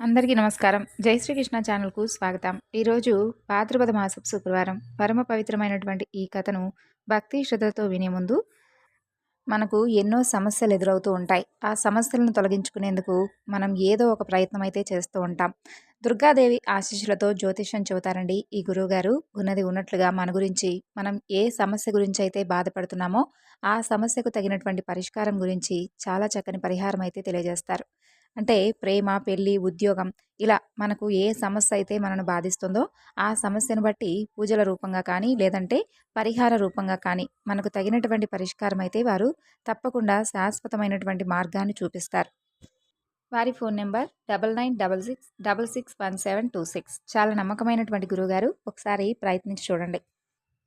అందరికీ నమస్కారం. జై శ్రీకృష్ణ ఛానల్కు స్వాగతం. ఈరోజు భాద్రపద మాసం శుక్రవారం. పరమ పవిత్రమైనటువంటి ఈ కథను భక్తి శ్రద్ధతో వినే ముందు మనకు ఎన్నో సమస్యలు ఎదురవుతూ ఉంటాయి. ఆ సమస్యలను తొలగించుకునేందుకు మనం ఏదో ఒక ప్రయత్నం అయితే చేస్తూ ఉంటాం. దుర్గాదేవి ఆశీస్సులతో జ్యోతిష్యం చెబుతారండి. ఈ గురువుగారు ఉన్నది ఉన్నట్లుగా మన గురించి మనం ఏ సమస్య గురించి అయితే బాధపడుతున్నామో ఆ సమస్యకు తగినటువంటి పరిష్కారం గురించి చాలా చక్కని పరిహారం అయితే తెలియజేస్తారు. అంటే ప్రేమ పెళ్ళి ఉద్యోగం ఇలా మనకు ఏ సమస్య అయితే మనను బాధిస్తుందో ఆ సమస్యను బట్టి పూజల రూపంగా కానీ లేదంటే పరిహార రూపంగా కానీ మనకు తగినటువంటి పరిష్కారం అయితే వారు తప్పకుండా శాశ్వతమైనటువంటి మార్గాన్ని చూపిస్తారు. వారి phone number double nine double six double six one seven two six. చాలా నమ్మకమైనటువంటి గురువుగారు ఒకసారి ప్రయత్నించి చూడండి.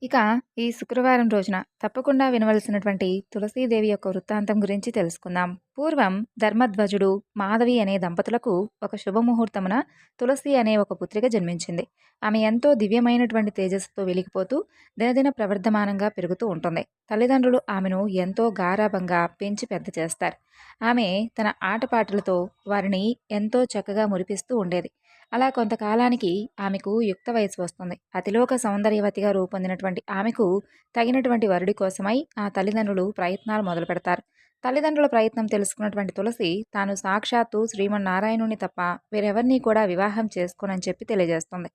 ఇక ఈ శుక్రవారం రోజున తప్పకుండా వినవలసినటువంటి తులసీదేవి యొక్క వృత్తాంతం గురించి తెలుసుకుందాం. పూర్వం ధర్మధ్వజుడు మాధవి అనే దంపతులకు ఒక శుభముహూర్తమున తులసి అనే ఒక పుత్రిక జన్మించింది. ఆమె ఎంతో దివ్యమైనటువంటి తేజస్సుతో వెలిగిపోతూ దినదిన ప్రవర్ధమానంగా పెరుగుతూ ఉంటుంది. తల్లిదండ్రులు ఆమెను ఎంతో గారాభంగా పెంచి పెద్ద చేస్తారు. ఆమె తన ఆటపాటలతో వారిని ఎంతో చక్కగా మురిపిస్తూ ఉండేది. అలా కొంతకాలానికి ఆమెకు యుక్త వయసు వస్తుంది. అతిలోక సౌందర్యవతిగా రూపొందినటువంటి ఆమెకు తగినటువంటి వరుడి కోసమై ఆ తల్లిదండ్రులు ప్రయత్నాలు మొదలు పెడతారు తల్లిదండ్రుల ప్రయత్నం తెలుసుకున్నటువంటి తులసి తాను సాక్షాత్తు శ్రీమన్నారాయణుని తప్ప వేరెవరిని కూడా వివాహం చేసుకోనని చెప్పి తెలియజేస్తుంది.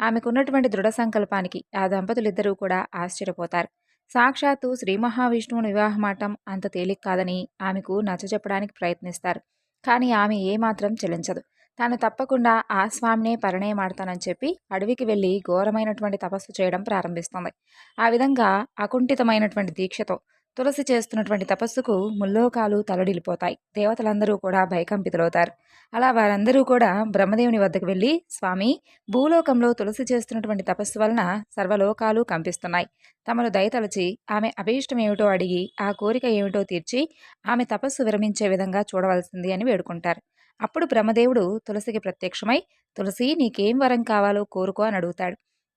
ఆమెకున్నటువంటి దృఢ సంకల్పానికి ఆ దంపతులిద్దరూ కూడా ఆశ్చర్యపోతారు. సాక్షాత్తు శ్రీ మహావిష్ణువుని వివాహమాటం అంత తేలిక కాదని ఆమెకు నచ్చజెప్పడానికి ప్రయత్నిస్తారు. కానీ ఆమె ఏమాత్రం చెలించదు. తాను తప్పకుండా ఆ స్వామినే పరిణయమాడతానని చెప్పి అడవికి వెళ్ళి ఘోరమైనటువంటి తపస్సు చేయడం ప్రారంభిస్తుంది. ఆ విధంగా అకుంఠితమైనటువంటి దీక్షతో తులసి చేస్తున్నటువంటి తపస్సుకు ముల్లోకాలు తలడిల్లిపోతాయి. దేవతలందరూ కూడా భయకంపితులవుతారు. అలా వారందరూ కూడా బ్రహ్మదేవుని వద్దకు వెళ్ళి స్వామి భూలోకంలో తులసి చేస్తున్నటువంటి తపస్సు వలన సర్వలోకాలు కంపిస్తున్నాయి. తమను దయతలచి ఆమె అభీష్టం ఏమిటో అడిగి ఆ కోరిక ఏమిటో తీర్చి ఆమె తపస్సు విరమించే విధంగా చూడవలసింది అని వేడుకుంటారు. అప్పుడు బ్రహ్మదేవుడు తులసికి ప్రత్యక్షమై తులసి నీకేం వరం కావాలో కోరుకో అని అడుగుతాడు.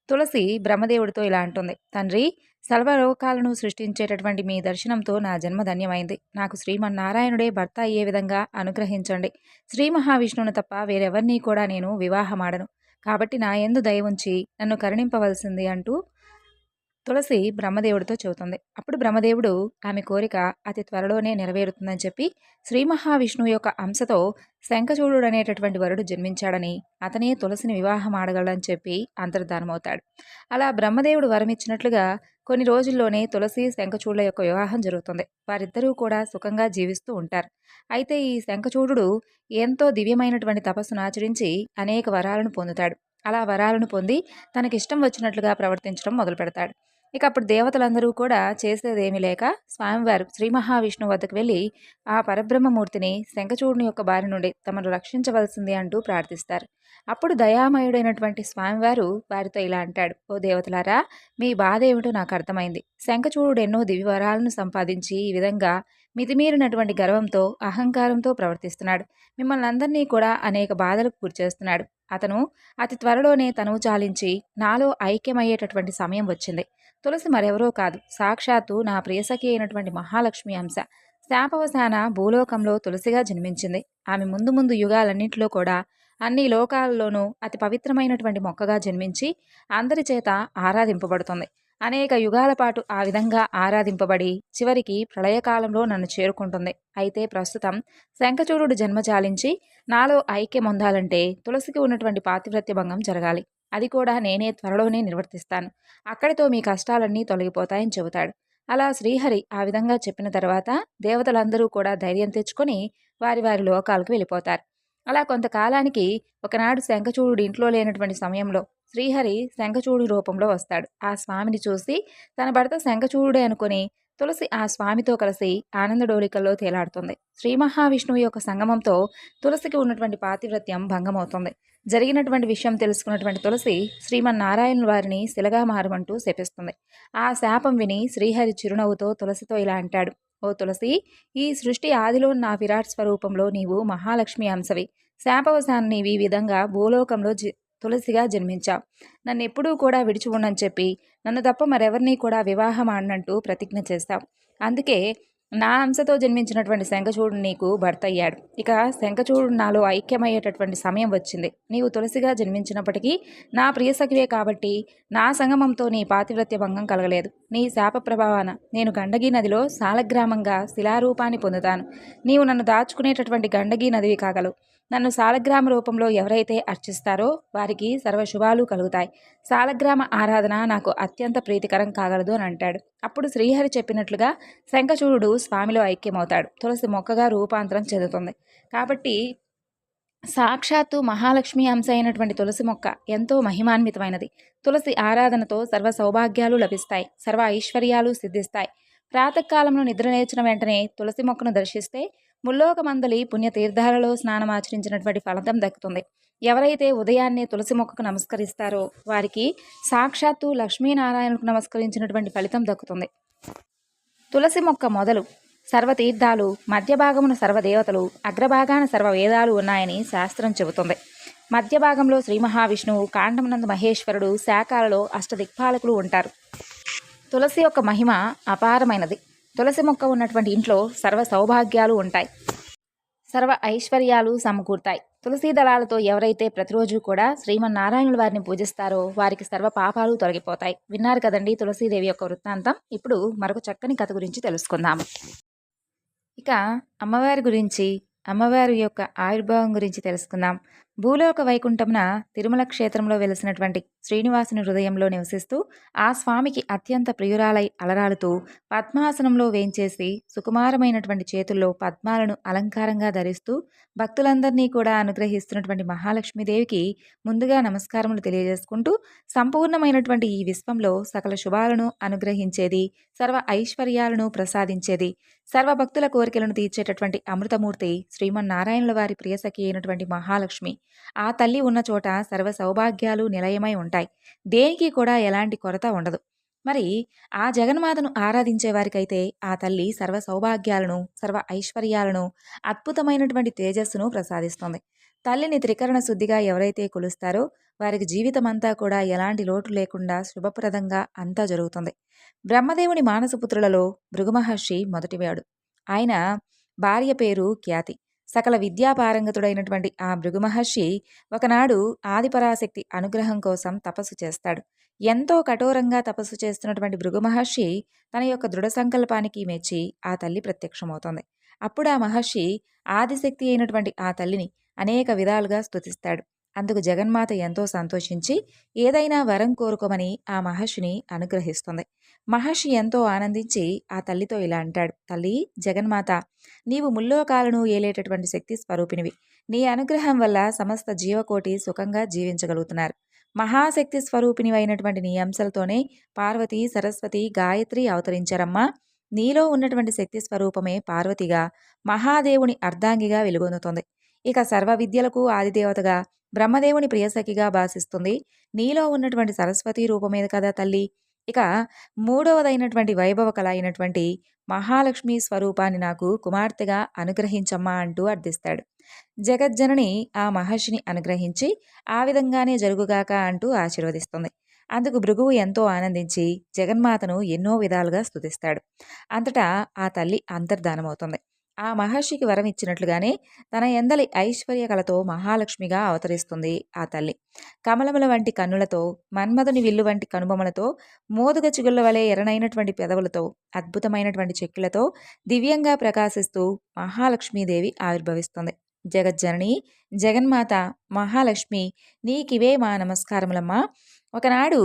తులసి బ్రహ్మదేవుడితో ఇలా అంటుంది తండ్రి సర్వలోకాలను సృష్టించేటటువంటి మీ దర్శనంతో నా జన్మ ధన్యమైంది. నాకు శ్రీమన్నారాయణుడే భర్త అయ్యే విధంగా అనుగ్రహించండి. శ్రీ మహావిష్ణువును తప్ప వేరెవరినీ కూడా నేను వివాహమాడను. కాబట్టి నా ఎందు దయ ఉంచి నన్ను కరుణింపవలసింది అంటూ తులసి బ్రహ్మదేవుడితో చెబుతుంది. అప్పుడు బ్రహ్మదేవుడు ఆమె కోరిక అతి త్వరలోనే నెరవేరుతుందని చెప్పి శ్రీ మహావిష్ణువు యొక్క అంశతో శంఖచూడు అనేటటువంటి వరుడు జన్మించాడని అతనే తులసిని వివాహం ఆడగలడని చెప్పి అంతర్ధానమవుతాడు. అలా బ్రహ్మదేవుడు వరమిచ్చినట్లుగా కొన్ని రోజుల్లోనే తులసి శంఖచూడుల యొక్క వివాహం జరుగుతుంది. వారిద్దరూ కూడా సుఖంగా జీవిస్తూ ఉంటారు. అయితే ఈ శంఖచూడు ఎంతో దివ్యమైనటువంటి తపస్సును ఆచరించి అనేక వరాలను పొందుతాడు. అలా వరాలను పొంది తనకిష్టం వచ్చినట్లుగా ప్రవర్తించడం మొదలు పెడతాడు ఇక అప్పుడు దేవతలందరూ కూడా చేసేదేమీ లేక స్వామివారు శ్రీ మహావిష్ణువు వద్దకు వెళ్ళి ఆ పరబ్రహ్మమూర్తిని శంఖచూడుని యొక్క బారి నుండి తమను రక్షించవలసింది అంటూ ప్రార్థిస్తారు. అప్పుడు దయామయుడైనటువంటి స్వామివారు వారితో ఇలా అంటాడు ఓ దేవతలారా మీ బాధ ఏమిటో నాకు అర్థమైంది. శంఖచూడు ఎన్నో దివ్యవరాలను సంపాదించి ఈ విధంగా మితిమీరినటువంటి గర్వంతో అహంకారంతో ప్రవర్తిస్తున్నాడు. మిమ్మల్ని అందరినీ కూడా అనేక బాధలకు గురిచేస్తున్నాడు. అతను అతి త్వరలోనే తనువు చాలించి నాలో ఐక్యమయ్యేటటువంటి సమయం వచ్చింది. తులసి మరెవరో కాదు. సాక్షాత్తు నా ప్రియసఖి అయినటువంటి మహాలక్ష్మి అంశ. శాపవసాన భూలోకంలో తులసిగా జన్మించింది. ఆమె ముందు ముందు యుగాలన్నింటిలో కూడా అన్ని లోకాలలోనూ అతి పవిత్రమైనటువంటి మొక్కగా జన్మించి అందరి చేత ఆరాధింపబడుతుంది. అనేక యుగాల పాటు ఆ విధంగా ఆరాధింపబడి చివరికి ప్రళయకాలంలో నన్ను చేరుకుంటుంది. అయితే ప్రస్తుతం శంఖచూడు జన్మ చాలించి నాలో ఐక్యం పొందాలంటే తులసికి ఉన్నటువంటి పాతివ్రత్య భంగం జరగాలి. అది కూడా నేనే త్వరలోనే నిర్వర్తిస్తాను. అక్కడితో మీ కష్టాలన్నీ తొలగిపోతాయని చెబుతాడు. అలా శ్రీహరి ఆ విధంగా చెప్పిన తర్వాత దేవతలందరూ కూడా ధైర్యం తెచ్చుకొని వారి వారి లోకాలకు వెళ్ళిపోతారు. అలా కొంతకాలానికి ఒకనాడు శంఖచూడు ఇంట్లో లేనటువంటి సమయంలో శ్రీహరి శంఖచూడు రూపంలో వస్తాడు. ఆ స్వామిని చూసి తన భర్త శంఖచూడుడే అనుకుని తులసి ఆ స్వామితో కలిసి ఆనందడోలికల్లో తేలాడుతుంది. శ్రీ మహావిష్ణువు యొక్క సంగమంతో తులసికి ఉన్నటువంటి పాతివ్రత్యం భంగమవుతుంది. జరిగినటువంటి విషయం తెలుసుకున్నటువంటి తులసి శ్రీమన్నారాయణ వారిని శిలగా మారమంటూ శపిస్తుంది. ఆ శాపం విని శ్రీహరి చిరునవ్వుతో తులసితో ఇలా అంటాడు. ఓ తులసి ఈ సృష్టి ఆదిలో నా విరాట్ స్వరూపంలో నీవు మహాలక్ష్మి అంశవి. శాపవశాన్ని ఈ విధంగా భూలోకంలో జి తులసిగా జన్మించావు నన్ను ఎప్పుడూ కూడా విడిచి ఉండని చెప్పి నన్ను తప్ప మరెవరిని కూడా వివాహం ఆడినట్టు ప్రతిజ్ఞ చేస్తావు అందుకే నా అంశతో జన్మించినటువంటి శంఖచూడు నీకు భర్త అయ్యాడు. ఇక శంఖచూడు నాలో ఐక్యమయ్యేటటువంటి సమయం వచ్చింది. నీవు తులసిగా జన్మించినప్పటికీ నా ప్రియసఖివే కాబట్టి నా సంగమంతో నీ పాతివ్రత్య భంగం కలగలేదు. నీ శాప ప్రభావాన నేను గండగీ నదిలో సాలగ్రామంగా శిలారూపాన్ని పొందుతాను. నీవు నన్ను దాచుకునేటటువంటి గండగీ నదివి కాగలవు. నన్ను సాలగ్రామ రూపంలో ఎవరైతే అర్చిస్తారో వారికి సర్వశుభాలు కలుగుతాయి. సాలగ్రామ ఆరాధన నాకు అత్యంత ప్రీతికరం కాగలదు అని అంటాడు. అప్పుడు శ్రీహరి చెప్పినట్లుగా శంఖచూడు స్వామిలో ఐక్యమవుతాడు. తులసి మొక్కగా రూపాంతరం చెందుతుంది. కాబట్టి సాక్షాత్తు మహాలక్ష్మి అంశ అయినటువంటి తులసి మొక్క ఎంతో మహిమాన్వితమైనది. తులసి ఆరాధనతో సర్వ సౌభాగ్యాలు లభిస్తాయి. సర్వ ఐశ్వర్యాలు సిద్ధిస్తాయి. ప్రాతకాలంలో నిద్ర లేచిన వెంటనే తులసి మొక్కను దర్శిస్తే ముల్లోకమందలి పుణ్యతీర్థాలలో స్నానం ఆచరించినటువంటి ఫలితం దక్కుతుంది. ఎవరైతే ఉదయాన్నే తులసి మొక్కకు నమస్కరిస్తారో వారికి సాక్షాత్తు లక్ష్మీనారాయణకు నమస్కరించినటువంటి ఫలితం దక్కుతుంది. తులసి మొక్క మొదలు సర్వతీర్థాలు మధ్యభాగమున సర్వదేవతలు అగ్రభాగాన సర్వ వేదాలు ఉన్నాయని శాస్త్రం చెబుతుంది. మధ్య భాగంలో శ్రీ మహావిష్ణువు కాండమునందు మహేశ్వరుడు శాఖలలో అష్టదిక్పాలకులు ఉంటారు. తులసి యొక్క మహిమ అపారమైనది. తులసి మొక్క ఉన్నటువంటి ఇంట్లో సర్వ సౌభాగ్యాలు ఉంటాయి. సర్వ ఐశ్వర్యాలు సమకూరుతాయి. తులసీ దళాలతో ఎవరైతే ప్రతిరోజు కూడా శ్రీమన్నారాయణుల వారిని పూజిస్తారో వారికి సర్వ పాపాలు తొలగిపోతాయి. విన్నారు కదండి తులసీదేవి యొక్క వృత్తాంతం? ఇప్పుడు మరొక చక్కని కథ గురించి తెలుసుకుందాము. ఇక అమ్మవారి గురించి అమ్మవారి యొక్క ఆవిర్భావం గురించి తెలుసుకుందాం. భూలోక వైకుంఠమున తిరుమల క్షేత్రంలో వెలిసినటువంటి శ్రీనివాసుని హృదయంలో నివసిస్తూ ఆ స్వామికి అత్యంత ప్రియురాలై అలరాలుతూ పద్మాసనంలో వేంచేసి సుకుమారమైనటువంటి చేతుల్లో పద్మాలను అలంకారంగా ధరిస్తూ భక్తులందరినీ కూడా అనుగ్రహిస్తున్నటువంటి మహాలక్ష్మీదేవికి ముందుగా నమస్కారములు తెలియజేసుకుంటూ సంపూర్ణమైనటువంటి ఈ విశ్వంలో సకల శుభాలను అనుగ్రహించేది సర్వ ఐశ్వర్యాలను ప్రసాదించేది సర్వ భక్తుల కోరికలను తీర్చేటటువంటి అమృతమూర్తి శ్రీమన్నారాయణుల వారి ప్రియసఖి అయినటువంటి మహాలక్ష్మి. ఆ తల్లి ఉన్న చోట సర్వ సౌభాగ్యాలు నిలయమై ఉంటాయి. దేనికి కూడా ఎలాంటి కొరత ఉండదు. మరి ఆ జగన్మాతను ఆరాధించే వారికైతే ఆ తల్లి సర్వ సౌభాగ్యాలను సర్వ ఐశ్వర్యాలను అద్భుతమైనటువంటి తేజస్సును ప్రసాదిస్తుంది. తల్లిని త్రికరణ శుద్ధిగా ఎవరైతే కొలుస్తారో వారికి జీవితమంతా కూడా ఎలాంటి లోటు లేకుండా శుభప్రదంగా అంతా జరుగుతుంది. బ్రహ్మదేవుని మానసపుత్రులలో భృగుమహర్షి మొదటివాడు. ఆయన భార్య పేరు ఖ్యాతి. సకల విద్యాపారంగతుడైనటువంటి ఆ భృగుమహర్షి ఒకనాడు ఆదిపరాశక్తి అనుగ్రహం కోసం తపస్సు చేస్తాడు. ఎంతో కఠోరంగా తపస్సు చేస్తున్నటువంటి భృగుమహర్షి తన యొక్క దృఢ సంకల్పానికి మెచ్చి ఆ తల్లి ప్రత్యక్షమవుతుంది. అప్పుడు ఆ మహర్షి ఆదిశక్తి అయినటువంటి ఆ తల్లిని అనేక విధాలుగా స్తుతిస్తాడు. అందుకు జగన్మాత ఎంతో సంతోషించి ఏదైనా వరం కోరుకోమని ఆ మహర్షిని అనుగ్రహిస్తుంది. మహర్షి ఎంతో ఆనందించి ఆ తల్లితో ఇలా అంటాడు తల్లి జగన్మాత నీవు ముల్లోకాలను ఏలేటటువంటి శక్తి స్వరూపినివి. నీ అనుగ్రహం వల్ల సమస్త జీవకోటి సుఖంగా జీవించగలుగుతున్నారు. మహాశక్తి స్వరూపిణి అయినటువంటి నీ అంశలతోనే పార్వతి సరస్వతి గాయత్రి అవతరించారమ్మా. నీలో ఉన్నటువంటి శక్తి స్వరూపమే పార్వతిగా మహాదేవుని అర్ధాంగిగా వెలుగొందుతుంది. ఇక సర్వ విద్యలకు ఆదిదేవతగా బ్రహ్మదేవుని ప్రియసఖిగా భాషిస్తుంది నీలో ఉన్నటువంటి సరస్వతి రూపమేది కదా తల్లి. ఇక మూడవదైనటువంటి వైభవ కళ అయినటువంటి మహాలక్ష్మి స్వరూపాన్ని నాకు కుమార్తెగా అనుగ్రహించమ్మా అంటూ అర్థిస్తాడు. జగజ్జనని ఆ మహర్షిని అనుగ్రహించి ఆ విధంగానే జరుగుగాక అంటూ ఆశీర్వదిస్తుంది. అందుకు భృగువు ఎంతో ఆనందించి జగన్మాతను ఎన్నో విధాలుగా స్తుతిస్తాడు. అంతటా ఆ తల్లి అంతర్ధానమవుతుంది. ఆ మహర్షికి వరం ఇచ్చినట్లుగానే తన ఎందలి ఐశ్వర్య కలతో మహాలక్ష్మిగా అవతరిస్తుంది ఆ తల్లి. కమలముల వంటి కన్నులతో మన్మధుని విల్లు వంటి కనుబొమలతో మోదుగ చిగుళ్ళ వలె ఎరనైనటువంటి పెదవులతో అద్భుతమైనటువంటి చెక్కులతో దివ్యంగా ప్రకాశిస్తూ మహాలక్ష్మీదేవి ఆవిర్భవిస్తుంది. జగజ్జనని జగన్మాత మహాలక్ష్మి నీకివే మా నమస్కారములమ్మా. ఒకనాడు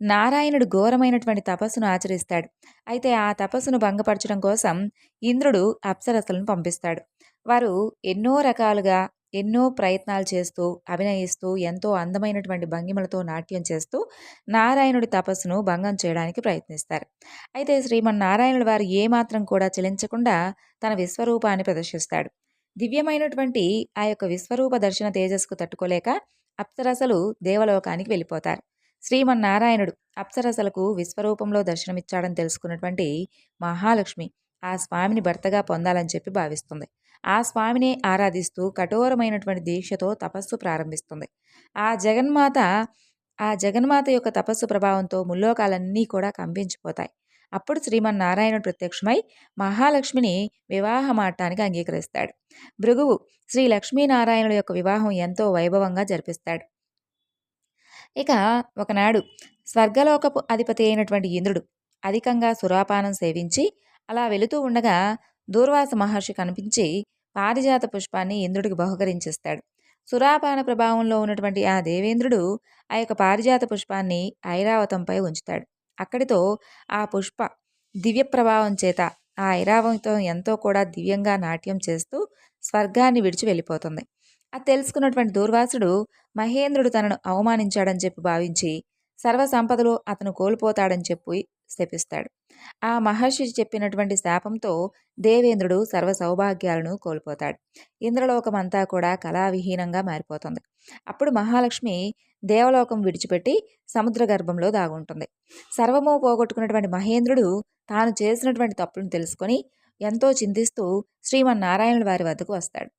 నారాయణుడు ఘోరమైనటువంటి తపస్సును ఆచరిస్తాడు. అయితే ఆ తపస్సును భంగపరచడం కోసం ఇంద్రుడు అప్సరసలను పంపిస్తాడు. వారు ఎన్నో రకాలుగా ఎన్నో ప్రయత్నాలు చేస్తూ అభినయిస్తూ ఎంతో అందమైనటువంటి భంగిమలతో నాట్యం చేస్తూ నారాయణుడి తపస్సును భంగం చేయడానికి ప్రయత్నిస్తారు. అయితే శ్రీమన్నారాయణుడు వారు ఏమాత్రం కూడా చెలించకుండా తన విశ్వరూపాన్ని ప్రదర్శిస్తాడు. దివ్యమైనటువంటి ఆ యొక్క విశ్వరూప దర్శన తేజస్కు తట్టుకోలేక అప్సరసలు దేవలోకానికి వెళ్ళిపోతారు. శ్రీమన్నారాయణుడు అప్సరసలకు విశ్వరూపంలో దర్శనమిచ్చాడని తెలుసుకున్నటువంటి మహాలక్ష్మి ఆ స్వామిని భర్తగా పొందాలని చెప్పి భావిస్తుంది. ఆ స్వామినే ఆరాధిస్తూ కఠోరమైనటువంటి దీక్షతో తపస్సు ప్రారంభిస్తుంది. ఆ జగన్మాత ఆ జగన్మాత యొక్క తపస్సు ప్రభావంతో ముల్లోకాలన్నీ కూడా కంపించిపోతాయి. అప్పుడు శ్రీమన్నారాయణుడు ప్రత్యక్షమై మహాలక్ష్మిని వివాహమాడటానికి అంగీకరిస్తాడు. భృగువు శ్రీ లక్ష్మీనారాయణుడు యొక్క వివాహం ఎంతో వైభవంగా జరిపిస్తాడు. ఇక ఒకనాడు స్వర్గలోకపు అధిపతి అయినటువంటి ఇంద్రుడు అధికంగా సురాపానం సేవించి అలా వెళుతూ ఉండగా దూర్వాస మహర్షి కనిపించి పారిజాత పుష్పాన్ని ఇంద్రుడికి బహుకరించేస్తాడు. సురాపాన ప్రభావంలో ఉన్నటువంటి ఆ దేవేంద్రుడు ఆ యొక్క పారిజాత పుష్పాన్ని ఐరావతంపై ఉంచుతాడు. అక్కడితో ఆ పుష్ప దివ్య ప్రభావం చేత ఆ ఐరావతం ఎంతో కూడా దివ్యంగా నాట్యం చేస్తూ స్వర్గాన్ని విడిచి వెళ్ళిపోతుంది. అది తెలుసుకున్నటువంటి దూర్వాసుడు మహేంద్రుడు తనను అవమానించాడని చెప్పి భావించి సర్వ సంపదలు అతను కోల్పోతాడని చెప్పి శపిస్తాడు. ఆ మహర్షి చెప్పినటువంటి శాపంతో దేవేంద్రుడు సర్వ సౌభాగ్యాలను కోల్పోతాడు. ఇంద్రలోకమంతా కూడా కళావిహీనంగా మారిపోతుంది. అప్పుడు మహాలక్ష్మి దేవలోకం విడిచిపెట్టి సముద్ర గర్భంలో దాగుంటుంది. సర్వము పోగొట్టుకున్నటువంటి మహేంద్రుడు తాను చేసినటువంటి తప్పులను తెలుసుకొని ఎంతో చింతిస్తూ శ్రీమన్నారాయణుల వారి వద్దకు వస్తాడు.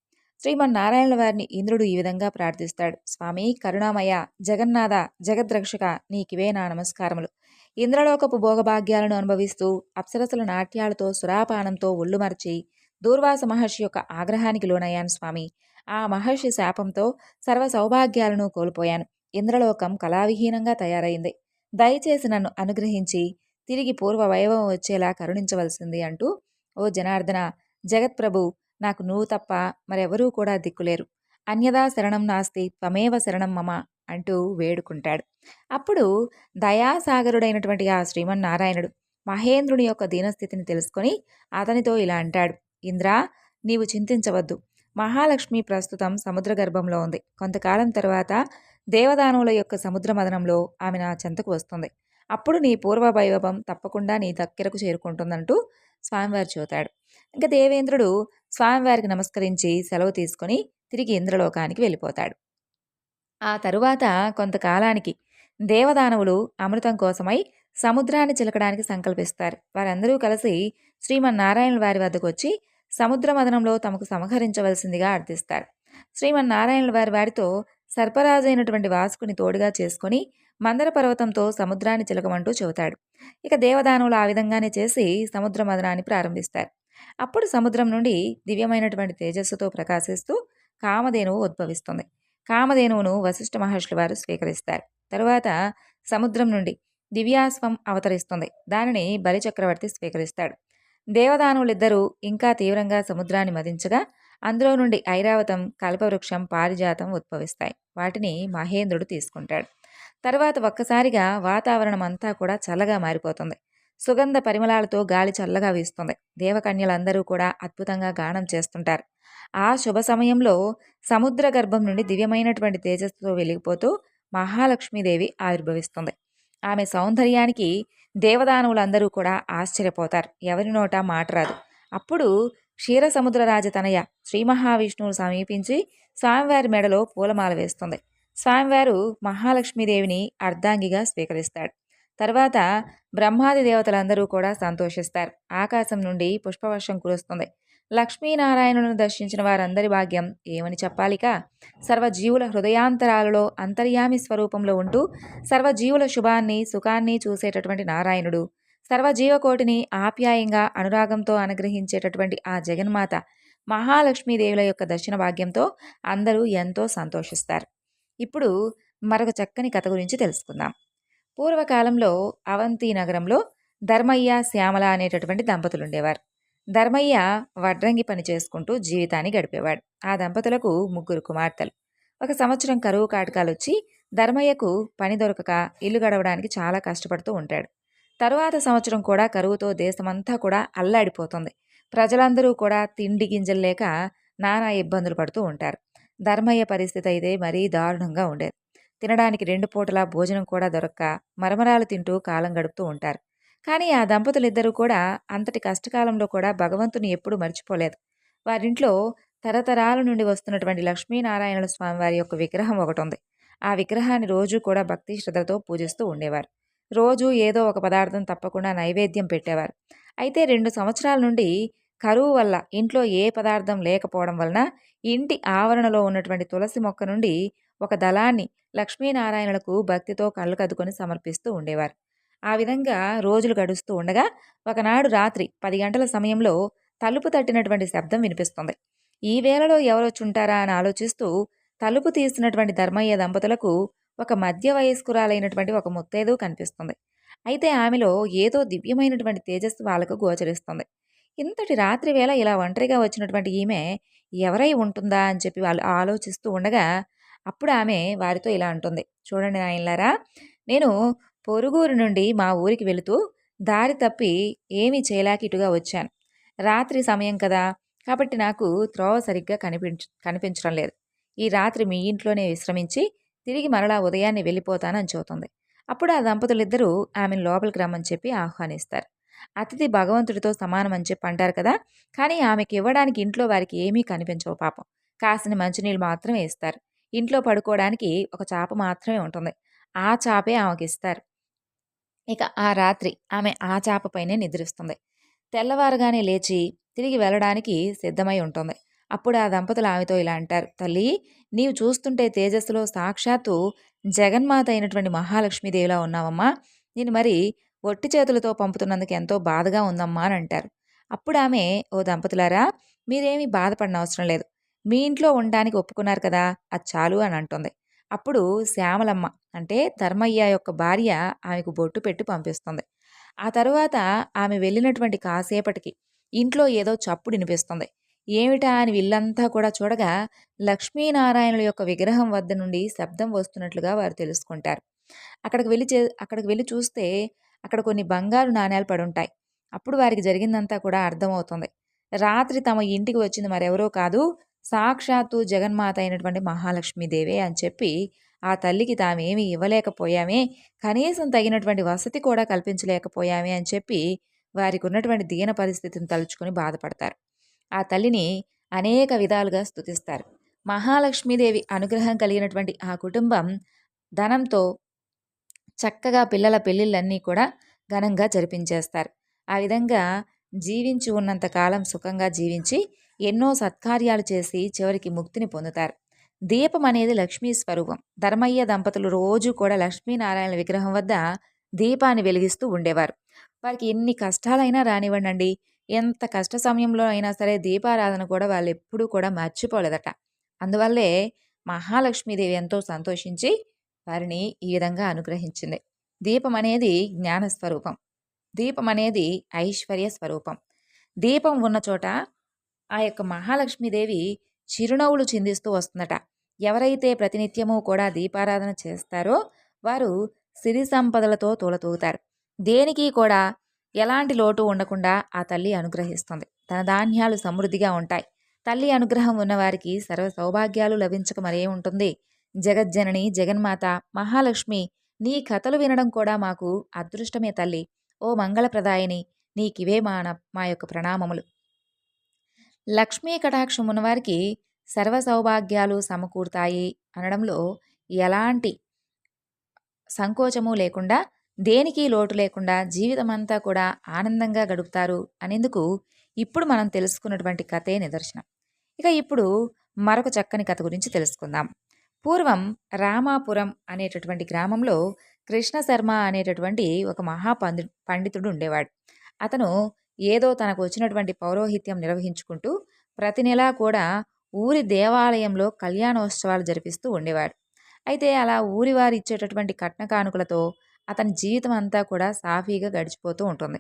శ్రీమన్నారాయణ వారిని ఇంద్రుడు ఈ విధంగా ప్రార్థిస్తాడు. స్వామి కరుణామయ జగన్నాథ జగద్రక్షక నీకివే నా నమస్కారములు. ఇంద్రలోకపు భోగభాగ్యాలను అనుభవిస్తూ అప్సరసల నాట్యాలతో సురాపానంతో ఒళ్ళుమర్చి దూర్వాస మహర్షి యొక్క ఆగ్రహానికి లోనయ్యాను స్వామి. ఆ మహర్షి శాపంతో సర్వ సౌభాగ్యాలను కోల్పోయాను. ఇంద్రలోకం కళావిహీనంగా తయారైంది. దయచేసి నన్ను అనుగ్రహించి తిరిగి పూర్వ వైభవం వచ్చేలా కరుణించవలసింది అంటూ ఓ జనార్దన జగత్ప్రభు నాకు నువ్వు తప్ప మరెవరూ కూడా దిక్కులేరు. అన్యదా శరణం నాస్తి త్వమేవ శరణం మమ అంటూ వేడుకుంటాడు. అప్పుడు దయాసాగరుడైనటువంటి ఆ శ్రీమన్నారాయణుడు మహేంద్రుని యొక్క దీనస్థితిని తెలుసుకొని అతనితో ఇలా అంటాడు. ఇంద్రా నీవు చింతించవద్దు. మహాలక్ష్మి ప్రస్తుతం సముద్ర గర్భంలో ఉంది. కొంతకాలం తర్వాత దేవదానవుల యొక్క సముద్ర మదనంలో ఆమె నా చెంతకు వస్తుంది. అప్పుడు నీ పూర్వ వైభవం తప్పకుండా నీ దగ్గరకు చేరుకుంటుందంటూ స్వామివారు చూతాడు ఇంకా దేవేంద్రుడు స్వామివారికి నమస్కరించి సెలవు తీసుకొని తిరిగి ఇంద్రలోకానికి వెళ్ళిపోతాడు. ఆ తరువాత కొంతకాలానికి దేవదానవులు అమృతం కోసమై సముద్రాన్ని చిలకడానికి సంకల్పిస్తారు. వారందరూ కలిసి శ్రీమన్నారాయణుల వారి వద్దకు వచ్చి సముద్ర మదనంలో తమకు సంహరించవలసిందిగా అర్థిస్తారు శ్రీమన్నారాయణుల వారి వారితో సర్పరాజైనటువంటి వాసుకుని తోడుగా చేసుకొని మందర పర్వతంతో సముద్రాన్ని చిలకమంటూ చెబుతాడు. ఇక దేవదానవులు ఆ విధంగానే చేసి సముద్ర మదనాన్ని ప్రారంభిస్తారు. అప్పుడు సముద్రం నుండి దివ్యమైనటువంటి తేజస్సుతో ప్రకాశిస్తూ కామధేనువు ఉద్భవిస్తుంది. కామధేనువును వశిష్ఠ మహర్షులు వారు స్వీకరిస్తారు. తరువాత సముద్రం నుండి దివ్యాస్వం అవతరిస్తుంది. దానిని బలిచక్రవర్తి స్వీకరిస్తాడు. దేవదానువులిద్దరూ ఇంకా తీవ్రంగా సముద్రాన్ని మదించగా అందులో నుండి ఐరావతం కల్పవృక్షం పారిజాతం ఉద్భవిస్తాయి. వాటిని మహేంద్రుడు తీసుకుంటాడు. తర్వాత ఒక్కసారిగా వాతావరణం అంతా కూడా చల్లగా మారిపోతుంది. సుగంధ పరిమళాలతో గాలి చల్లగా వీస్తుంది. దేవకన్యలందరూ కూడా అద్భుతంగా గానం చేస్తుంటారు. ఆ శుభ సమయంలో సముద్ర గర్భం నుండి దివ్యమైనటువంటి తేజస్సుతో వెలిగిపోతూ మహాలక్ష్మీదేవి ఆవిర్భవిస్తుంది. ఆమె సౌందర్యానికి దేవదానవులందరూ కూడా ఆశ్చర్యపోతారు. ఎవరి నోట మాట రాదు. అప్పుడు క్షీరసముద్ర రాజతనయ శ్రీ మహావిష్ణువును సమీపించి స్వామివారి మెడలో పూలమాల వేస్తుంది. స్వామివారు మహాలక్ష్మీదేవిని అర్ధాంగిగా స్వీకరిస్తాడు. తర్వాత బ్రహ్మాది దేవతలందరూ కూడా సంతోషిస్తారు. ఆకాశం నుండి పుష్పవర్షం కురుస్తుంది. లక్ష్మీనారాయణును దర్శించిన వారందరి భాగ్యం ఏమని చెప్పాలిక? సర్వజీవుల హృదయాంతరాలలో అంతర్యామి స్వరూపంలో ఉంటూ సర్వజీవుల శుభాన్ని సుఖాన్ని చూసేటటువంటి నారాయణుడు. సర్వజీవకోటిని ఆప్యాయంగా అనురాగంతో అనుగ్రహించేటటువంటి ఆ జగన్మాత మహాలక్ష్మీదేవుల యొక్క దర్శన భాగ్యంతో అందరూ ఎంతో సంతోషిస్తారు. ఇప్పుడు మరొక చక్కని కథ గురించి తెలుసుకుందాం. పూర్వకాలంలో అవంతి నగరంలో ధర్మయ్య శ్యామల అనేటటువంటి దంపతులు ఉండేవారు ధర్మయ్య వడ్రంగి పని చేసుకుంటూ జీవితాన్ని గడిపేవాడు. ఆ దంపతులకు ముగ్గురు కుమార్తెలు. ఒక సంవత్సరం కరువు కాటకాలు వచ్చి ధర్మయ్యకు పని దొరకక ఇల్లు గడవడానికి చాలా కష్టపడుతూ ఉంటాడు. తరువాత సంవత్సరం కూడా కరువుతో దేశమంతా కూడా అల్లాడిపోతుంది. ప్రజలందరూ కూడా తిండి గింజలు లేక నానా ఇబ్బందులు పడుతూ ఉంటారు. ధర్మయ్య పరిస్థితి అయితే మరీ దారుణంగా ఉండేది. తినడానికి రెండు పూటలా భోజనం కూడా దొరక్క మరమరాలు తింటూ కాలం గడుపుతూ ఉంటారు. కానీ ఆ దంపతులిద్దరూ కూడా అంతటి కష్టకాలంలో కూడా భగవంతుని ఎప్పుడూ మర్చిపోలేదు. వారింట్లో తరతరాల నుండి వస్తున్నటువంటి లక్ష్మీనారాయణుల స్వామి వారి యొక్క విగ్రహం ఒకటి ఉంది ఆ విగ్రహాన్ని రోజు కూడా భక్తి శ్రద్ధతో పూజిస్తూ ఉండేవారు. రోజు ఏదో ఒక పదార్థం తప్పకుండా నైవేద్యం పెట్టేవారు. అయితే రెండు సంవత్సరాల నుండి కరువు వల్ల ఇంట్లో ఏ పదార్థం లేకపోవడం వలన ఇంటి ఆవరణలో ఉన్నటువంటి తులసి మొక్క నుండి ఒక దళాన్ని లక్ష్మీనారాయణులకు భక్తితో కళ్ళు కదుకొని సమర్పిస్తూ ఉండేవారు. ఆ విధంగా రోజులు గడుస్తూ ఉండగా ఒకనాడు రాత్రి పది గంటల సమయంలో తలుపు తట్టినటువంటి శబ్దం వినిపిస్తుంది. ఈ వేళలో ఎవరొచ్చుంటారా అని ఆలోచిస్తూ తలుపు తీసినటువంటి ధర్మయ్య దంపతులకు ఒక మధ్య వయస్కురాలైనటువంటి ఒక ముత్తైదు కనిపిస్తుంది. అయితే ఆమెలో ఏదో దివ్యమైనటువంటి తేజస్సు వాళ్ళకు గోచరిస్తుంది. ఇంతటి రాత్రి వేళ ఇలా ఒంటరిగా వచ్చినటువంటి ఈమె ఎవరై ఉంటుందా అని చెప్పి వాళ్ళు ఆలోచిస్తూ ఉండగా అప్పుడు ఆమె వారితో ఇలా అంటుంది. చూడండి నాయనలారా నేను పొరుగురు నుండి మా ఊరికి వెళుతూ దారి తప్పి ఏమీ చేయలేక ఇటుగా వచ్చాను. రాత్రి సమయం కదా కాబట్టి నాకు త్రోవ సరిగ్గా కనిపించ కనిపించడం లేదు. ఈ రాత్రి మీ ఇంట్లోనే విశ్రమించి తిరిగి మరలా ఉదయాన్నే వెళ్ళిపోతానని చెబుతుంది. అప్పుడు ఆ దంపతులిద్దరూ ఆమెను లోపలికి రమ్మని చెప్పి ఆహ్వానిస్తారు. అతిథి భగవంతుడితో సమానం అని చెప్పి అంటారు కదా కానీ ఆమెకి ఇవ్వడానికి ఇంట్లో వారికి ఏమీ కనిపించవు పాపం. కాసిన మంచినీళ్ళు మాత్రమే ఇస్తారు. ఇంట్లో పడుకోవడానికి ఒక చాప మాత్రమే ఉంటుంది. ఆ చాపే ఆమెకి ఇస్తారు. ఇక ఆ రాత్రి ఆమె ఆ చాపపైనే నిద్రిస్తుంది. తెల్లవారుగానే లేచి తిరిగి వెళ్ళడానికి సిద్ధమై ఉంటుంది. అప్పుడు ఆ దంపతులు ఆమెతో ఇలా అంటారు తల్లి నీవు చూస్తుంటే తేజస్సులో సాక్షాత్తు జగన్మాత అయినటువంటి మహాలక్ష్మీదేవిలా ఉన్నావమ్మా. నేను మరి ఒట్టి చేతులతో పంపుతున్నందుకు ఎంతో బాధగా ఉందమ్మా అని అంటారు. అప్పుడు ఆమె ఓ దంపతులారా మీరేమీ బాధపడిన అవసరం లేదు. మీ ఇంట్లో ఉండడానికి ఒప్పుకున్నారు కదా అది చాలు అని అంటుంది. అప్పుడు శ్యామలమ్మ అంటే ధర్మయ్య యొక్క భార్య ఆమెకు బొట్టు పెట్టి పంపిస్తుంది. ఆ తర్వాత ఆమె వెళ్ళినటువంటి కాసేపటికి ఇంట్లో ఏదో చప్పుడు వినిపిస్తుంది. ఏమిటా అని వీళ్ళంతా కూడా చూడగా లక్ష్మీనారాయణుల యొక్క విగ్రహం వద్ద నుండి శబ్దం వస్తున్నట్లుగా వారు తెలుసుకుంటారు. అక్కడికి వెళ్ళి చే అక్కడికి వెళ్ళి చూస్తే అక్కడ కొన్ని బంగారు నాణ్యాలు పడుంటాయి. అప్పుడు వారికి జరిగిందంతా కూడా అర్థమవుతుంది. రాత్రి తమ ఇంటికి వచ్చింది మరెవరో కాదు సాక్షాత్తు జగన్మాత అయినటువంటి మహాలక్ష్మీదేవే అని చెప్పి ఆ తల్లికి తామేమి ఇవ్వలేకపోయామే. కనీసం తగినటువంటి వసతి కూడా కల్పించలేకపోయామే అని చెప్పి వారికి ఉన్నటువంటి దీన పరిస్థితిని తలుచుకొని బాధపడతారు. ఆ తల్లిని అనేక విధాలుగా స్థుతిస్తారు మహాలక్ష్మీదేవి అనుగ్రహం కలిగినటువంటి ఆ కుటుంబం ధనంతో చక్కగా పిల్లల పెళ్ళిళ్ళన్నీ కూడా ఘనంగా జరిపించేస్తారు. ఆ విధంగా జీవించి ఉన్నంత కాలం సుఖంగా జీవించి ఎన్నో సత్కార్యాలు చేసి చివరికి ముక్తిని పొందుతారు. దీపం అనేది లక్ష్మీ స్వరూపం. ధర్మయ్య దంపతులు రోజు కూడా లక్ష్మీనారాయణ విగ్రహం వద్ద దీపాన్ని వెలిగిస్తూ ఉండేవారు. వారికి ఎన్ని కష్టాలైనా రానివ్వండి ఎంత కష్ట సమయంలో అయినా సరే దీపారాధన కూడా వాళ్ళు ఎప్పుడూ కూడా మర్చిపోలేదట. అందువల్లే మహాలక్ష్మీదేవి ఎంతో సంతోషించి వారిని ఈ విధంగా అనుగ్రహించింది. దీపం అనేది జ్ఞాన స్వరూపం. దీపం అనేది ఐశ్వర్య స్వరూపం. దీపం ఉన్న చోట ఆ యొక్క మహాలక్ష్మీదేవి చిరునవ్వులు చిందిస్తూ వస్తుందట. ఎవరైతే ప్రతినిత్యము కూడా దీపారాధన చేస్తారో వారు సిరి సంపదలతో తూలతూగుతారు దేనికి కూడా ఎలాంటి లోటు ఉండకుండా ఆ తల్లి అనుగ్రహిస్తుంది. తన ధాన్యాలు సమృద్ధిగా ఉంటాయి. తల్లి అనుగ్రహం ఉన్నవారికి సర్వ సౌభాగ్యాలు లభించక మరే ఉంటుంది. జగజ్జనని జగన్మాత మహాలక్ష్మి నీ కథలు వినడం కూడా మాకు అదృష్టమే తల్లి. ఓ మంగళప్రదాయని నీకివే మాన మా యొక్క ప్రణామములు. లక్ష్మీ కటాక్షం ఉన్నవారికి సర్వ సౌభాగ్యాలు సమకూరుతాయి అనడంలో ఎలాంటి సంకోచము లేకుండా దేనికి లోటు లేకుండా జీవితమంతా కూడా ఆనందంగా గడుపుతారు అనేందుకు ఇప్పుడు మనం తెలుసుకున్నటువంటి కథే నిదర్శనం. ఇక ఇప్పుడు మరొక చక్కని కథ గురించి తెలుసుకుందాం. పూర్వం రామాపురం అనేటటువంటి గ్రామంలో కృష్ణ శర్మ అనేటటువంటి ఒక మహా పండి పండితుడు ఉండేవాడు. అతను ఏదో తనకు వచ్చినటువంటి పౌరోహిత్యం నిర్వహించుకుంటూ ప్రతి నెలా కూడా ఊరి దేవాలయంలో కళ్యాణోత్సవాలు జరిపిస్తూ ఉండేవాడు. అయితే అలా ఊరి వారు ఇచ్చేటటువంటి కట్న కానుకలతో అతని జీవితం అంతా కూడా సాఫీగా గడిచిపోతూ ఉంటుంది.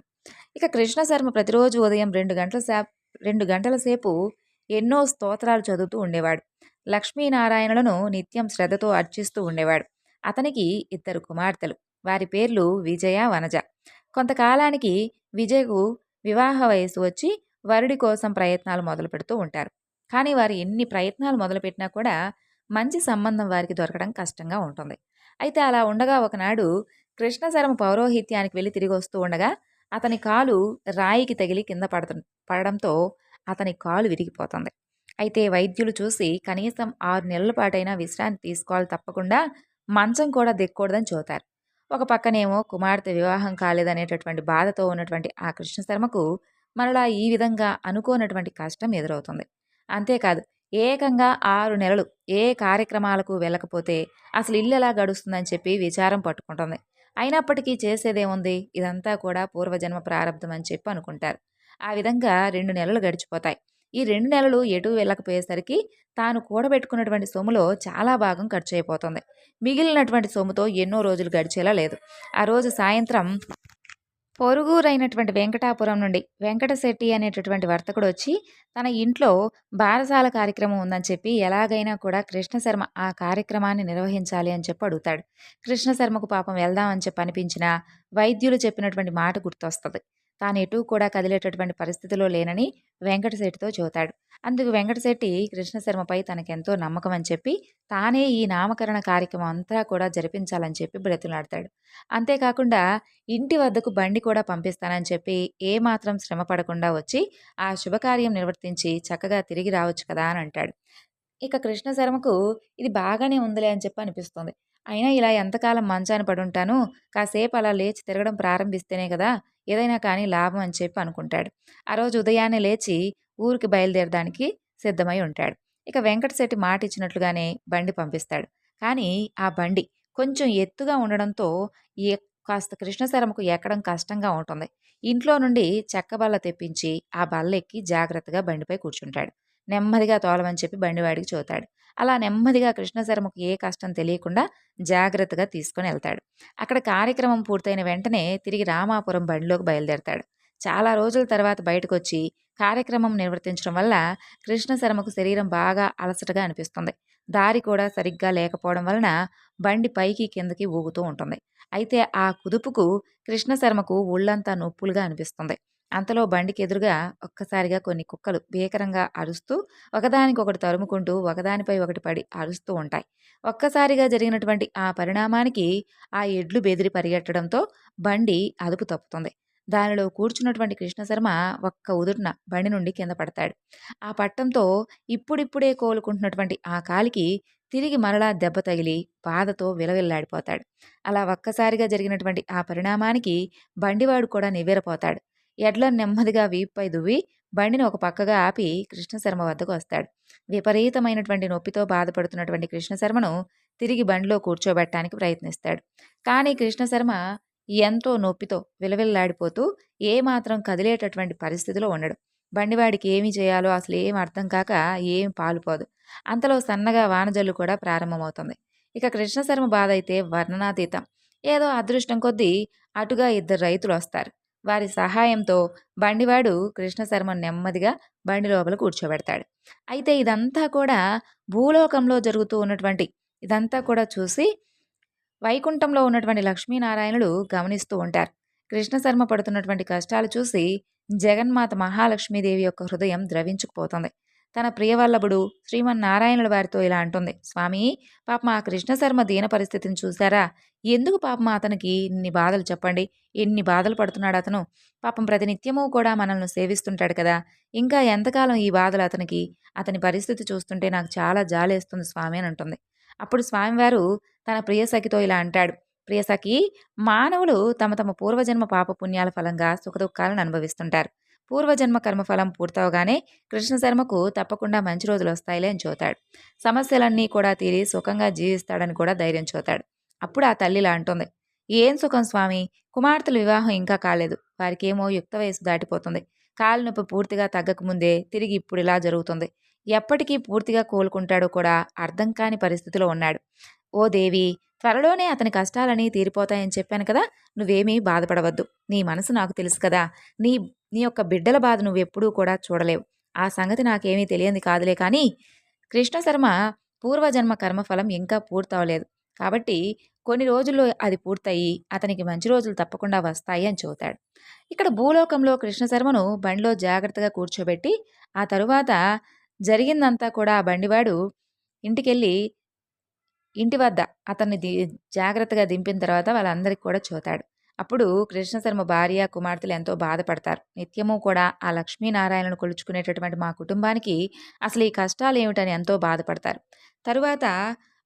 ఇక కృష్ణ శర్మ ప్రతిరోజు ఉదయం రెండు గంటల సే రెండు గంటల సేపు ఎన్నో స్తోత్రాలు చదువుతూ ఉండేవాడు. లక్ష్మీనారాయణులను నిత్యం శ్రద్ధతో అర్చిస్తూ ఉండేవాడు. అతనికి ఇద్దరు కుమార్తెలు. వారి పేర్లు విజయ వనజ. కొంతకాలానికి విజయకు వివాహ వయసు వచ్చి వరుడి కోసం ప్రయత్నాలు మొదలు పెడుతూ ఉంటారు. కానీ వారు ఎన్ని ప్రయత్నాలు మొదలుపెట్టినా కూడా మంచి సంబంధం వారికి దొరకడం కష్టంగా ఉంటుంది. అయితే అలా ఉండగా ఒకనాడు కృష్ణశరమ పౌరోహిత్యానికి వెళ్ళి తిరిగి వస్తూ ఉండగా అతని కాలు రాయికి తగిలి కింద పడత పడడంతో అతని కాలు విరిగిపోతుంది. అయితే వైద్యులు చూసి కనీసం ఆరు నెలల పాటైనా విశ్రాంతి తీసుకోవాలి తప్పకుండా మంచం కూడా దిక్కకూడదని చూతారు. ఒక పక్కనేమో కుమార్తె వివాహం కాలేదనేటటువంటి బాధతో ఉన్నటువంటి ఆ కృష్ణశర్మకు మరలా ఈ విధంగా అనుకోనటువంటి కష్టం ఎదురవుతుంది. అంతేకాదు ఏకంగా ఆరు నెలలు ఏ కార్యక్రమాలకు వెళ్ళకపోతే అసలు ఇల్లు ఎలా గడుస్తుందని చెప్పి విచారం పట్టుకుంటుంది. అయినప్పటికీ చేసేదేముంది? ఇదంతా కూడా పూర్వజన్మ ప్రారంధం అని చెప్పి అనుకుంటారు. ఆ విధంగా రెండు నెలలు గడిచిపోతాయి. ఈ రెండు నెలలు ఎటు వెళ్ళకపోయేసరికి తాను కూడబెట్టుకున్నటువంటి సొమ్ములో చాలా భాగం ఖర్చు అయిపోతుంది మిగిలినటువంటి సొమ్ముతో ఎన్నో రోజులు గడిచేలా లేదు. ఆ రోజు సాయంత్రం పొరుగురైనటువంటి వెంకటాపురం నుండి వెంకటశెట్టి అనేటటువంటి వర్తకుడు వచ్చి తన ఇంట్లో బారసాల కార్యక్రమం ఉందని చెప్పి ఎలాగైనా కూడా కృష్ణశర్మ ఆ కార్యక్రమాన్ని నిర్వహించాలి అని చెప్పి అడుగుతాడు. కృష్ణశర్మకు పాపం వెళ్దామని చెప్పి అనిపించిన వైద్యులు చెప్పినటువంటి మాట గుర్తొస్తుంది. తాను ఎటూ కూడా కదిలేటటువంటి పరిస్థితిలో లేనని వెంకటశెట్టితో చూతాడు అందుకు వెంకటశెట్టి కృష్ణశర్మపై తనకెంతో నమ్మకం అని చెప్పి తానే ఈ నామకరణ కార్యక్రమం అంతా కూడా జరిపించాలని చెప్పి బ్రతులాడతాడు అంతేకాకుండా ఇంటి వద్దకు బండి కూడా పంపిస్తానని చెప్పి ఏమాత్రం శ్రమ పడకుండా వచ్చి ఆ శుభకార్యం నిర్వర్తించి చక్కగా తిరిగి రావచ్చు కదా అని అంటాడు. ఇక కృష్ణశర్మకు ఇది బాగానే ఉందిలే అని చెప్పి అనిపిస్తుంది. అయినా ఇలా ఎంతకాలం మంచాన పడుంటాను? కాసేపు అలా లేచి తిరగడం ప్రారంభిస్తేనే కదా ఏదైనా కానీ లాభం అని చెప్పి అనుకుంటాడు. ఆ రోజు ఉదయాన్నే లేచి ఊరికి బయలుదేరడానికి సిద్ధమై ఉంటాడు. ఇక వెంకటశెట్టి మాట ఇచ్చినట్లుగానే బండి పంపిస్తాడు. కానీ ఆ బండి కొంచెం ఎత్తుగా ఉండడంతో ఏ కాస్త కృష్ణశర్మకు ఎక్కడం కష్టంగా ఉంటుంది. ఇంట్లో నుండి చెక్క బల్ల తెప్పించి ఆ బల్ల ఎక్కి జాగ్రత్తగా బండిపై కూర్చుంటాడు. నెమ్మదిగా తోలమని చెప్పి బండివాడికి చూతాడు. అలా నెమ్మదిగా కృష్ణశర్మకు ఏ కష్టం తెలియకుండా జాగ్రత్తగా తీసుకొని వెళ్తాడు. అక్కడ కార్యక్రమం పూర్తయిన వెంటనే తిరిగి రామాపురం బండిలోకి బయలుదేరతాడు. చాలా రోజుల తర్వాత బయటకు వచ్చి కార్యక్రమం నిర్వర్తించడం వల్ల కృష్ణశర్మకు శరీరం బాగా అలసటగా అనిపిస్తుంది. దారి కూడా సరిగ్గా లేకపోవడం వలన బండి పైకి కిందకి ఊగుతూ ఉంటుంది. అయితే ఆ కుదుపుకు కృష్ణశర్మకు ఒళ్ళంతా నొప్పులుగా అనిపిస్తుంది. అంతలో బండికి ఎదురుగా ఒక్కసారిగా కొన్ని కుక్కలు భీకరంగా అరుస్తూ ఒకదానికొకటి తరుముకుంటూ ఒకదానిపై ఒకటి పడి అరుస్తూ ఉంటాయి. ఒక్కసారిగా జరిగినటువంటి ఆ పరిణామానికి ఆ ఎడ్లు బెదిరి పరిగెట్టడంతో బండి అదుపు తప్పుతుంది. దానిలో కూర్చున్నటువంటి కృష్ణశర్మ ఒక్క ఉదురున బండి నుండి కింద పడతాడు. ఆ పట్టంతో ఇప్పుడిప్పుడే కోలుకుంటున్నటువంటి ఆ కాలికి తిరిగి మరలా దెబ్బ తగిలి బాధతో విలవిల్లాడిపోతాడు. అలా ఒక్కసారిగా జరిగినటువంటి ఆ పరిణామానికి బండివాడు కూడా నివ్వెరపోతాడు. ఎడ్లను నెమ్మదిగా వీపుపై దువ్వి బండిని ఒక పక్కగా ఆపి కృష్ణశర్మ వద్దకు వస్తాడు. విపరీతమైనటువంటి నొప్పితో బాధపడుతున్నటువంటి కృష్ణశర్మను తిరిగి బండిలో కూర్చోబెట్టడానికి ప్రయత్నిస్తాడు. కానీ కృష్ణశర్మ ఎంతో నొప్పితో విలవిల్లాడిపోతూ ఏమాత్రం కదిలేటటువంటి పరిస్థితిలో ఉండడు. బండివాడికి ఏమి చేయాలో అసలు ఏం అర్థం కాక ఏం పాలుపోదు అంతలో సన్నగా వానజల్లు కూడా ప్రారంభమవుతుంది. ఇక కృష్ణశర్మ బాధ అయితే వర్ణనాతీతం. ఏదో అదృష్టం కొద్దీ అటుగా ఇద్దరు రైతులు వస్తారు వారి సహాయంతో బండివాడు కృష్ణశర్మ నెమ్మదిగా బండి లోపల కూర్చోబెడతాడు. అయితే ఇదంతా కూడా భూలోకంలో జరుగుతూ ఉన్నటువంటి ఇదంతా కూడా చూసి వైకుంఠంలో ఉన్నటువంటి లక్ష్మీనారాయణులు గమనిస్తూ ఉంటారు. కృష్ణశర్మ పడుతున్నటువంటి కష్టాలు చూసి జగన్మాత మహాలక్ష్మీదేవి యొక్క హృదయం ద్రవించుకుపోతుంది. తన ప్రియవల్లభుడు శ్రీమన్నారాయణుల వారితో ఇలా అంటుంది. స్వామి పాప మా కృష్ణశర్మ దీన పరిస్థితిని చూశారా? ఎందుకు పాపం అతనికి ఇన్ని బాధలు చెప్పండి? ఎన్ని బాధలు పడుతున్నాడు అతను? పాపం ప్రతినిత్యము కూడా మనల్ని సేవిస్తుంటాడు కదా! ఇంకా ఎంతకాలం ఈ బాధలు అతనికి? అతని పరిస్థితి చూస్తుంటే నాకు చాలా జాలేస్తుంది స్వామి అని అంటుంది. అప్పుడు స్వామివారు తన ప్రియసఖితో ఇలా అంటాడు. ప్రియసఖి మానవులు తమ తమ పూర్వజన్మ పాపపుణ్యాల ఫలంగా సుఖదుఖాలను అనుభవిస్తుంటారు. పూర్వజన్మ కర్మఫలం పూర్తవగానే కృష్ణశర్మకు తప్పకుండా మంచి రోజులు వస్తాయిలే అని చూతాడు. సమస్యలన్నీ కూడా తీరి సుఖంగా జీవిస్తాడని కూడా ధైర్యం చూతాడు. అప్పుడు ఆ తల్లిలా అంటుంది. ఏం సుఖం స్వామి? కుమార్తెల వివాహం ఇంకా కాలేదు. వారికేమో యుక్త వయసు దాటిపోతుంది. కాలు నొప్పి పూర్తిగా తగ్గకముందే తిరిగి ఇప్పుడు ఇలా జరుగుతుంది. ఎప్పటికీ పూర్తిగా కోలుకుంటాడో కూడా అర్థం కాని పరిస్థితిలో ఉన్నాడు. ఓ దేవి త్వరలోనే అతని కష్టాలని తీరిపోతాయని చెప్పాను కదా నువ్వేమీ బాధపడవద్దు. నీ మనసు నాకు తెలుసు కదా. నీ నీ యొక్క బిడ్డల బాధ నువ్వెప్పుడూ కూడా చూడలేవు. ఆ సంగతి నాకేమీ తెలియంది కాదులే కానీ కృష్ణశర్మ పూర్వజన్మ కర్మఫలం ఇంకా పూర్తవలేదు. కాబట్టి కొన్ని రోజుల్లో అది పూర్తయి అతనికి మంచి రోజులు తప్పకుండా వస్తాయి అని చెబుతాడు. ఇక్కడ భూలోకంలో కృష్ణశర్మను బండిలో జాగ్రత్తగా కూర్చోబెట్టి ఆ తరువాత జరిగిందంతా కూడా ఆ బండివాడు ఇంటికెళ్ళి ఇంటి వద్ద అతన్ని ది జాగ్రత్తగా దింపిన తర్వాత వాళ్ళందరికీ కూడా చూతాడు. అప్పుడు కృష్ణశర్మ భార్య కుమార్తెలు ఎంతో బాధపడతారు. నిత్యము కూడా ఆ లక్ష్మీనారాయణను కొలుచుకునేటటువంటి మా కుటుంబానికి అసలు ఈ కష్టాలు ఏమిటని ఎంతో బాధపడతారు. తరువాత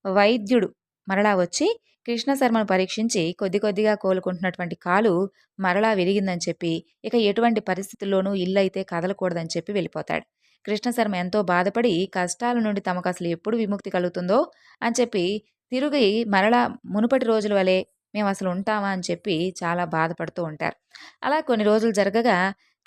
వైద్యుడు మరలా వచ్చి కృష్ణశర్మను పరీక్షించి కొద్ది కొద్దిగా కోలుకుంటున్నటువంటి కాలు మరలా విరిగిందని చెప్పి ఇక ఎటువంటి పరిస్థితుల్లోనూ ఇల్లు అయితే కదలకూడదని చెప్పి వెళ్ళిపోతాడు. కృష్ణశర్మ ఎంతో బాధపడి కష్టాల నుండి తమకు అసలు ఎప్పుడు విముక్తి కలుగుతుందో అని చెప్పి తిరిగి మరలా మునుపటి రోజుల వలె మేము అసలు ఉంటామా అని చెప్పి చాలా బాధపడుతూ ఉంటారు. అలా కొన్ని రోజులు జరగగా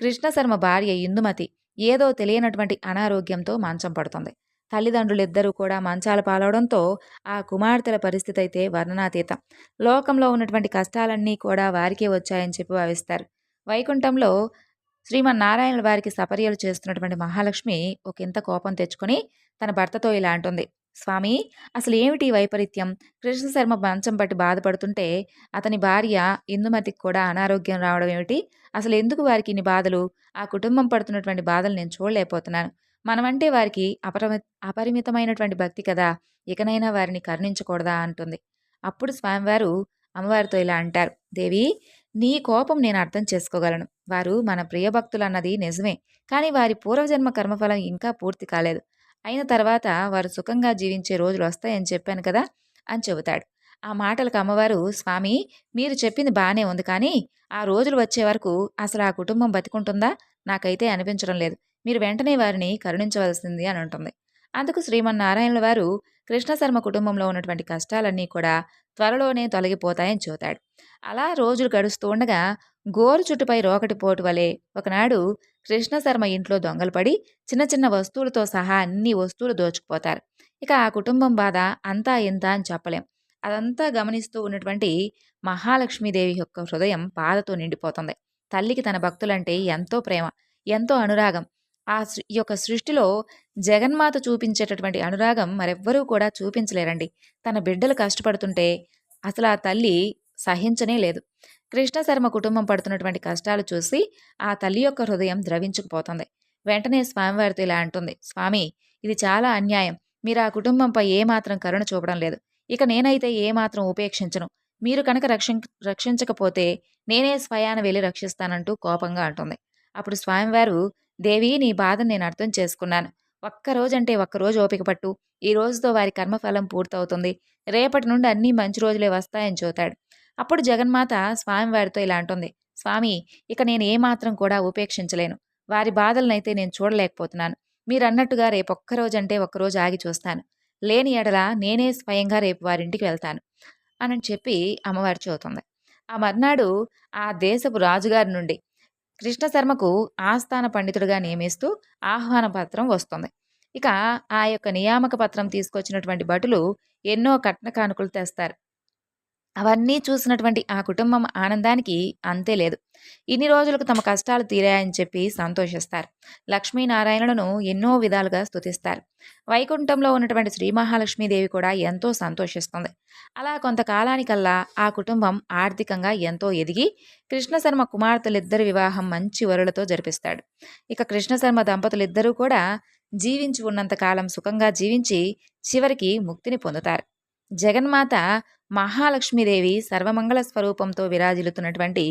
కృష్ణశర్మ భార్య ఇందుమతి ఏదో తెలియనటువంటి అనారోగ్యంతో మంచం పడుతుంది. తల్లిదండ్రులిద్దరూ కూడా మంచాల పాలవడంతో ఆ కుమార్తెల పరిస్థితి అయితే వర్ణనాతీతం. లోకంలో ఉన్నటువంటి కష్టాలన్నీ కూడా వారికే వచ్చాయని చెప్పి భావిస్తారు. వైకుంఠంలో శ్రీమన్నారాయణుల వారికి సపర్యలు చేస్తున్నటువంటి మహాలక్ష్మి ఒక ఇంత కోపం తెచ్చుకొని తన భర్తతో ఇలా అంటుంది. స్వామి అసలు ఏమిటి వైపరీత్యం? కృష్ణశర్మ మంచం పట్టి బాధపడుతుంటే అతని భార్య ఇందుమతికి కూడా అనారోగ్యం రావడం ఏమిటి? అసలు ఎందుకు వారికి ఇన్ని బాధలు? ఆ కుటుంబం పడుతున్నటువంటి బాధలు నేను చూడలేకపోతున్నాను. మనమంటే వారికి అపరిమి అపరిమితమైనటువంటి భక్తి కదా! ఇకనైనా వారిని కరుణించకూడదా? అంటుంది. అప్పుడు స్వామివారు అమ్మవారితో ఇలా అంటారు. దేవి నీ కోపం నేను అర్థం చేసుకోగలను. వారు మన ప్రియభక్తులు అన్నది నిజమే. కానీ వారి పూర్వజన్మ కర్మఫలం ఇంకా పూర్తి కాలేదు. అయిన తర్వాత వారు సుఖంగా జీవించే రోజులు వస్తాయని చెప్పాను కదా అని చెబుతాడు. ఆ మాటలకు అమ్మవారు స్వామి మీరు చెప్పింది బాగానే ఉంది కానీ ఆ రోజులు వచ్చే వరకు అసలు ఆ కుటుంబం బతికుంటుందా? నాకైతే అనిపించడం లేదు. మీరు వెంటనే వారిని కరుణించవలసింది అని ఉంటుంది అందుకు శ్రీమన్నారాయణుల వారు కృష్ణశర్మ కుటుంబంలో ఉన్నటువంటి కష్టాలన్నీ కూడా త్వరలోనే తొలగిపోతాయని చూతాడు. అలా రోజులు గడుస్తూ ఉండగా గోరు చుట్టుపై రోకటి పోటు వలె ఒకనాడు కృష్ణశర్మ ఇంట్లో దొంగలు పడి చిన్న చిన్న వస్తువులతో సహా అన్ని వస్తువులు దోచుకుపోతారు. ఇక ఆ కుటుంబం బాధ అంతా ఇంత అని చెప్పలేం. అదంతా గమనిస్తూ ఉన్నటువంటి మహాలక్ష్మీదేవి యొక్క హృదయం బాధతో నిండిపోతుంది. తల్లికి తన భక్తులంటే ఎంతో ప్రేమ ఎంతో అనురాగం. ఆ ఈ యొక్క సృష్టిలో జగన్మాత చూపించేటటువంటి అనురాగం మరెవ్వరూ కూడా చూపించలేరండి. తన బిడ్డలు కష్టపడుతుంటే అసలు ఆ తల్లి సహించనే లేదు. కృష్ణశర్మ కుటుంబం పడుతున్నటువంటి కష్టాలు చూసి ఆ తల్లి యొక్క హృదయం ద్రవించుకుపోతుంది. వెంటనే స్వామివారితో ఇలా అంటుంది స్వామి ఇది చాలా అన్యాయం. మీరు ఆ కుటుంబంపై ఏమాత్రం కరుణ చూపడం లేదు. ఇక నేనైతే ఏమాత్రం ఉపేక్షించను. మీరు కనుక రక్ష రక్షించకపోతే నేనే స్వయాన వెళ్ళి రక్షిస్తానంటూ కోపంగా అంటుంది. అప్పుడు స్వామివారు దేవి నీ బాధను నేను అర్థం చేసుకున్నాను. ఒక్కరోజంటే ఒక్కరోజు ఓపిక పట్టు. ఈ రోజుతో వారి కర్మఫలం పూర్తవుతుంది. రేపటి నుండి అన్నీ మంచి రోజులే వస్తాయని చూతాడు. అప్పుడు జగన్మాత స్వామివారితో ఇలా అంటుంది. స్వామి ఇక నేను ఏమాత్రం కూడా ఉపేక్షించలేను. వారి బాధలనైతే నేను చూడలేకపోతున్నాను. మీరన్నట్టుగా రేపు ఒక్కరోజంటే ఒక్కరోజు ఆగి చూస్తాను. లేని ఎడల నేనే స్వయంగా రేపు వారింటికి వెళ్తాను అని చెప్పి అమ్మవారి చూతుంది ఆ మర్నాడు ఆ దేశపు రాజుగారి నుండి కృష్ణశర్మకు ఆస్థాన పండితుడిగా నియమిస్తూ ఆహ్వాన పత్రం వస్తుంది. ఇక ఆ యొక్క నియామక పత్రం తీసుకొచ్చినటువంటి భటులు ఎన్నో కట్న కానుకలు తెస్తారు. అవన్నీ చూసినటువంటి ఆ కుటుంబం ఆనందానికి అంతే లేదు. ఇన్ని రోజులకు తమ కష్టాలు తీరాయని చెప్పి సంతోషిస్తారు. లక్ష్మీనారాయణులను ఎన్నో విధాలుగా స్తుతిస్తారు. వైకుంఠంలో ఉన్నటువంటి శ్రీ మహాలక్ష్మీదేవి కూడా ఎంతో సంతోషిస్తుంది. అలా కొంతకాలానికల్లా ఆ కుటుంబం ఆర్థికంగా ఎంతో ఎదిగి కృష్ణశర్మ కుమార్తెలిద్దరి వివాహం మంచి వరులతో జరిపిస్తాడు. ఇక కృష్ణశర్మ దంపతులిద్దరూ కూడా జీవించి ఉన్నంతకాలం సుఖంగా జీవించి చివరికి ముక్తిని పొందుతారు. జగన్మాత మహాలక్ష్మీదేవి సర్వమంగళ స్వరూపంతో విరాజిల్లుతున్నటువంటి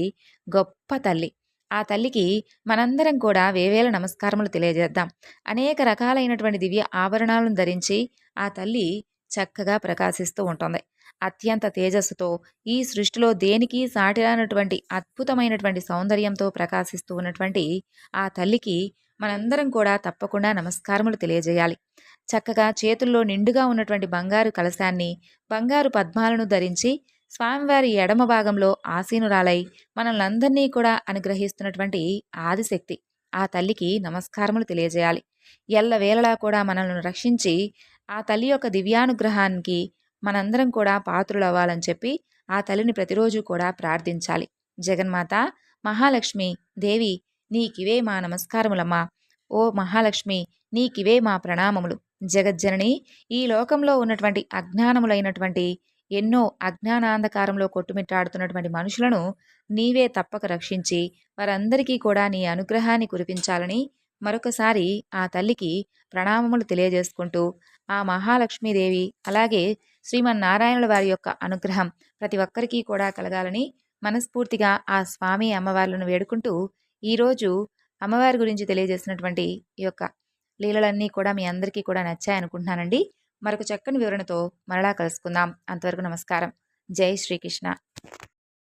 గొప్ప తల్లి. ఆ తల్లికి మనందరం కూడా వేవేల నమస్కారములు తెలియజేద్దాం. అనేక రకాలైనటువంటి దివ్య ఆభరణాలను ధరించి ఆ తల్లి చక్కగా ప్రకాశిస్తూ ఉంటుంది. అత్యంత తేజస్సుతో ఈ సృష్టిలో దేనికి సాటిరానటువంటి అద్భుతమైనటువంటి సౌందర్యంతో ప్రకాశిస్తూ ఉన్నటువంటి ఆ తల్లికి మనందరం కూడా తప్పకుండా నమస్కారములు తెలియజేయాలి. చక్కగా చేతుల్లో నిండుగా ఉన్నటువంటి బంగారు కలశాన్ని బంగారు పద్మాలను ధరించి స్వామివారి ఎడమ భాగంలో ఆసీనురాలై మనల్నందరినీ కూడా అనుగ్రహిస్తున్నటువంటి ఆదిశక్తి. ఆ తల్లికి నమస్కారములు తెలియజేయాలి. ఎల్లవేళలా కూడా మనల్ని రక్షించి ఆ తల్లి యొక్క దివ్యానుగ్రహానికి మనందరం కూడా పాత్రులవ్వాలని చెప్పి ఆ తల్లిని ప్రతిరోజు కూడా ప్రార్థించాలి. జగన్మాత మహాలక్ష్మి దేవి నీకివే మా నమస్కారములమ్మా. ఓ మహాలక్ష్మి నీకివే మా ప్రణామములు. జగజ్జనని ఈ లోకంలో ఉన్నటువంటి అజ్ఞానములైనటువంటి ఎన్నో అజ్ఞానాంధకారంలో కొట్టుమిట్టాడుతున్నటువంటి మనుషులను నీవే తప్పక రక్షించి వారందరికీ కూడా నీ అనుగ్రహాన్ని కురిపించాలని మరొకసారి ఆ తల్లికి ప్రణామములు తెలియజేసుకుంటూ ఆ మహాలక్ష్మీదేవి అలాగే శ్రీమన్నారాయణుల వారి యొక్క అనుగ్రహం ప్రతి ఒక్కరికి కూడా కలగాలని మనస్ఫూర్తిగా ఆ స్వామి అమ్మవార్లను వేడుకుంటూ ఈరోజు అమ్మవారి గురించి తెలియజేసినటువంటి ఈ యొక్క లీలలన్నీ కూడా మీ అందరికీ కూడా నచ్చాయనుకుంటున్నానండి మరొక చక్కని వివరణతో మరలా కలుసుకుందాం. అంతవరకు నమస్కారం. జై శ్రీకృష్ణ.